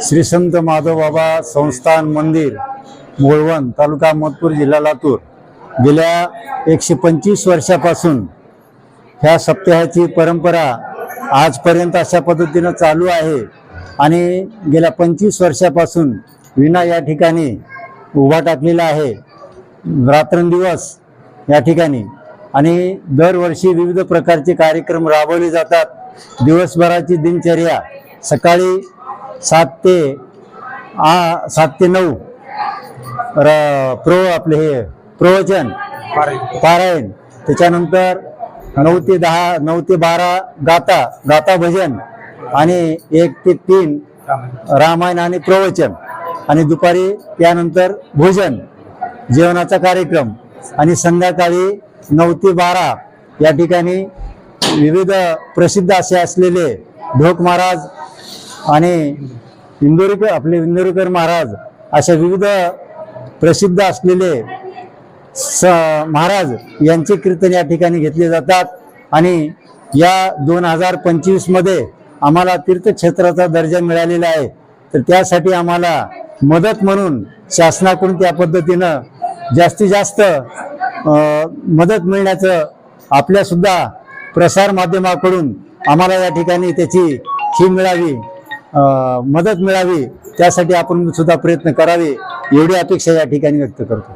श्री संत माधवबाबा संस्थान मंदिर मोळवण तालुका अहमदपूर जिल्हा लातूर. गेल्या एकशे पंचवीस वर्षापासून ह्या सप्ताहाची परंपरा आजपर्यंत अशा पद्धतीनं चालू आहे आणि गेल्या पंचवीस वर्षापासून विना या ठिकाणी उभा टाकलेला आहे. रात्रंदिवस या ठिकाणी. आणि दरवर्षी विविध प्रकारचे कार्यक्रम राबवले जातात. दिवसभराची दिनचर्या सकाळी सात ते आ सात ते नऊ. र प्रो आपले हे प्रवचन पारायण. त्याच्यानंतर नऊ ते दहा नऊ ते बारा गाता गाता भजन आणि एक ते तीन रामायण आणि प्रवचन. आणि दुपारी त्यानंतर भोजन जेवणाचा कार्यक्रम. आणि संध्याकाळी नऊ ते बारा या ठिकाणी विविध प्रसिद्ध असे असलेले ढोक महाराज आणि इंदोरीकर आपले इंदोरीकर महाराज अशा विविध प्रसिद्ध असलेले स महाराज यांचे कीर्तन या ठिकाणी घेतले जातात. आणि या दोन हजार पंचवीसमध्ये आम्हाला तीर्थक्षेत्राचा दर्जा मिळालेला आहे. तर त्यासाठी आम्हाला मदत म्हणून शासनाकडून त्या पद्धतीनं जास्तीत जास्त मदत मिळण्याचं आपल्यासुद्धा प्रसार माध्यमाकडून आम्हाला या ठिकाणी त्याची ही मिळावी मदत मिळावी त्यासाठी आपण सुद्धा प्रयत्न करावे एवढी अपेक्षा या ठिकाणी व्यक्त करतो.